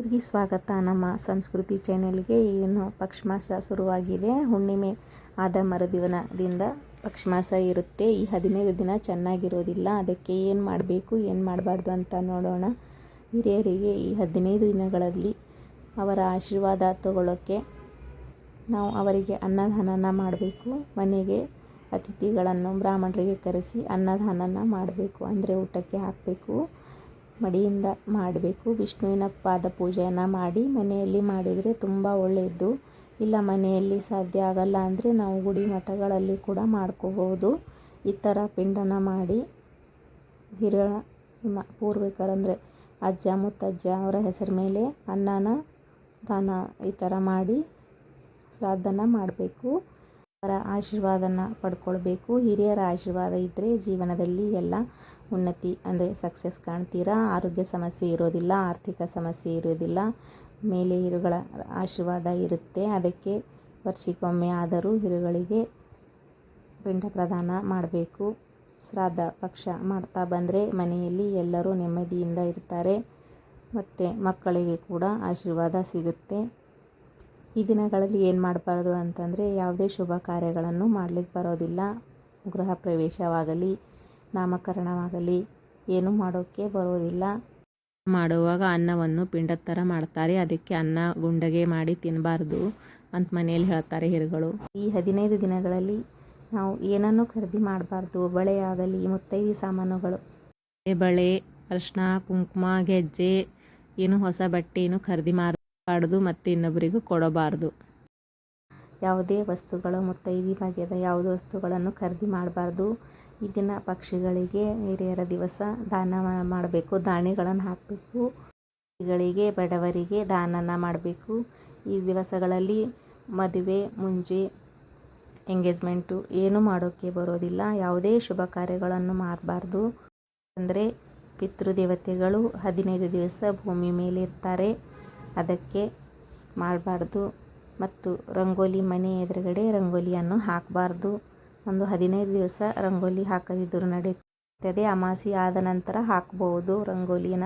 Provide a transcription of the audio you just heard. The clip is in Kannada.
ಎಲ್ಲರಿಗೂ ಸ್ವಾಗತ. ನಮ್ಮ ಸಂಸ್ಕೃತಿ ಚಾನೆಲ್ಗೆ ಏನು ಪಕ್ಷಮಾಸ ಶುರುವಾಗಿದೆ? ಹುಣ್ಣಿಮೆ ಆದ ಮರುದಿನದಿಂದ ಪಕ್ಷಮಾಸ ಇರುತ್ತೆ. ಈ ಹದಿನೈದು ದಿನ ಚೆನ್ನಾಗಿರೋದಿಲ್ಲ. ಅದಕ್ಕೆ ಏನು ಮಾಡಬೇಕು, ಏನು ಮಾಡಬಾರ್ದು ಅಂತ ನೋಡೋಣ. ಹಿರಿಯರಿಗೆ ಈ ಹದಿನೈದು ದಿನಗಳಲ್ಲಿ ಅವರ ಆಶೀರ್ವಾದ ತಗೊಳ್ಳೋಕ್ಕೆ ನಾವು ಅವರಿಗೆ ಅನ್ನದಾನನ ಮಾಡಬೇಕು. ಮನೆಗೆ ಅತಿಥಿಗಳನ್ನು ಬ್ರಾಹ್ಮಣರಿಗೆ ಕರೆಸಿ ಅನ್ನದಾನನ ಮಾಡಬೇಕು. ಅಂದರೆ ಊಟಕ್ಕೆ ಹಾಕಬೇಕು. ಮಡಿಯಿಂದ ಮಾಡಬೇಕು. ವಿಷ್ಣುವಿನ ಪಾದ ಪೂಜೆಯನ್ನು ಮಾಡಿ ಮನೆಯಲ್ಲಿ ಮಾಡಿದರೆ ತುಂಬ ಒಳ್ಳೆಯದು ಇಲ್ಲ, ಮನೆಯಲ್ಲಿ ಸಾಧ್ಯ ಆಗಲ್ಲ ಅಂದರೆ ನಾವು ಗುಡಿ ಮಠಗಳಲ್ಲಿ ಕೂಡ ಮಾಡ್ಕೋಬೋದು ಈ ಥರ ಪಿಂಡನ ಮಾಡಿ ಹಿರಿಯ ಪೂರ್ವಿಕರಂದರೆ ಅಜ್ಜ, ಮುತ್ತಜ್ಜ ಅವರ ಹೆಸರು ಮೇಲೆ ಅನ್ನನ, ದಾನ ಈ ಥರ ಮಾಡಿ ಶ್ರಾದ್ದನ ಮಾಡಬೇಕು. ಅವರ ಆಶೀರ್ವಾದನ ಪಡ್ಕೊಳ್ಬೇಕು. ಹಿರಿಯರ ಆಶೀರ್ವಾದ ಇದ್ದರೆ ಜೀವನದಲ್ಲಿ ಎಲ್ಲ ಉನ್ನತಿ, ಅಂದರೆ ಸಕ್ಸಸ್ ಕಾಣ್ತೀರಾ? ಆರೋಗ್ಯ ಸಮಸ್ಯೆ ಇರೋದಿಲ್ಲ, ಆರ್ಥಿಕ ಸಮಸ್ಯೆ ಇರೋದಿಲ್ಲ, ಮೇಲೆ ಹಿರುಗಳ ಆಶೀರ್ವಾದ ಇರುತ್ತೆ. ಅದಕ್ಕೆ ವರ್ಷಕ್ಕೊಮ್ಮೆ ಆದರೂ ಹಿರುಗಳಿಗೆ ಪಿಂಡ ಪ್ರದಾನ ಮಾಡಬೇಕು. ಶ್ರಾದ್ದ ಪಕ್ಷ ಮಾಡ್ತಾ ಬಂದರೆ ಮನೆಯಲ್ಲಿ ಎಲ್ಲರೂ ನೆಮ್ಮದಿಯಿಂದ ಇರ್ತಾರೆ. ಮತ್ತು ಮಕ್ಕಳಿಗೆ ಕೂಡ ಆಶೀರ್ವಾದ ಸಿಗುತ್ತೆ. ಈ ದಿನಗಳಲ್ಲಿ ಏನು ಮಾಡಬಾರ್ದು ಅಂತಂದರೆ ಯಾವುದೇ ಶುಭ ಕಾರ್ಯಗಳನ್ನು ಮಾಡಲಿಕ್ಕೆ ಬರೋದಿಲ್ಲ. ಗೃಹ ಪ್ರವೇಶವಾಗಲಿ, ನಾಮಕರಣವಾಗಲಿ, ಏನು ಮಾಡೋಕ್ಕೆ ಬರೋದಿಲ್ಲ. ಮಾಡುವಾಗ ಅನ್ನವನ್ನು ಪಿಂಡದ ಥರ ಮಾಡ್ತಾರೆ. ಅದಕ್ಕೆ ಅನ್ನ ಗುಂಡಗೆ ಮಾಡಿ ತಿನ್ನಬಾರ್ದು ಅಂತ ಮನೆಯಲ್ಲಿ ಹೇಳ್ತಾರೆ ಹಿರುಗಳು. ಈ ಹದಿನೈದು ದಿನಗಳಲ್ಲಿ ನಾವು ಏನನ್ನು ಖರೀದಿ ಮಾಡಬಾರ್ದು. ಬಳೆಯಾಗಲಿ ಮುತ್ತೈದಿ ಸಾಮಾನುಗಳು. ಬಳೆ ಅರಿಶಿನ ಕುಂಕುಮ, ಗೆಜ್ಜೆ, ಏನು ಹೊಸ ಬಟ್ಟೆ ಏನು ಖರೀದಿ ಮಾಡಬಾರ್ದು ಮತ್ತು ಇನ್ನೊಬ್ಬರಿಗೂ ಕೊಡಬಾರ್ದು. ಯಾವುದೇ ವಸ್ತುಗಳು ಮುತ್ತೈದಿ ಭಾಗ್ಯದ ಯಾವುದೇ ವಸ್ತುಗಳನ್ನು ಖರೀದಿ ಮಾಡಬಾರ್ದು. ಈ ದಿನ ಪಕ್ಷಿಗಳಿಗೆ ಹಿರಿಯರ ದಿವಸ ದಾನ ಮಾಡಬೇಕು ದಾಣಿಗಳನ್ನು ಹಾಕಬೇಕು. ಪಕ್ಷಿಗಳಿಗೆ, ಬಡವರಿಗೆ ದಾನನ ಮಾಡಬೇಕು. ಈ ದಿವಸಗಳಲ್ಲಿ ಮದುವೆ ಮುಂಜೆ ಎಂಗೇಜ್ಮೆಂಟು ಏನು ಮಾಡೋಕ್ಕೆ ಬರೋದಿಲ್ಲ. ಯಾವುದೇ ಶುಭ ಕಾರ್ಯಗಳನ್ನು ಮಾಡಬಾರ್ದು. ಅಂದರೆ ಪಿತೃದೇವತೆಗಳು ಹದಿನೈದು ದಿವಸ ಭೂಮಿ ಮೇಲೆ ಇರ್ತಾರೆ. ಅದಕ್ಕೆ ಮಾಡಬಾರ್ದು. ಮತ್ತು ರಂಗೋಲಿ ಮನೆ ಎದುರುಗಡೆ ರಂಗೋಲಿಯನ್ನು ಹಾಕಬಾರ್ದು. ಒಂದು ಹದಿನೈದು ದಿವಸ ರಂಗೋಲಿ ಹಾಕದಿದ್ದರೂ ನಡೆಯುತ್ತದೆ. ಅಮಾವಾಸ್ಯೆ ಆದ ನಂತರ ಹಾಕಬಹುದು ರಂಗೋಲಿನ.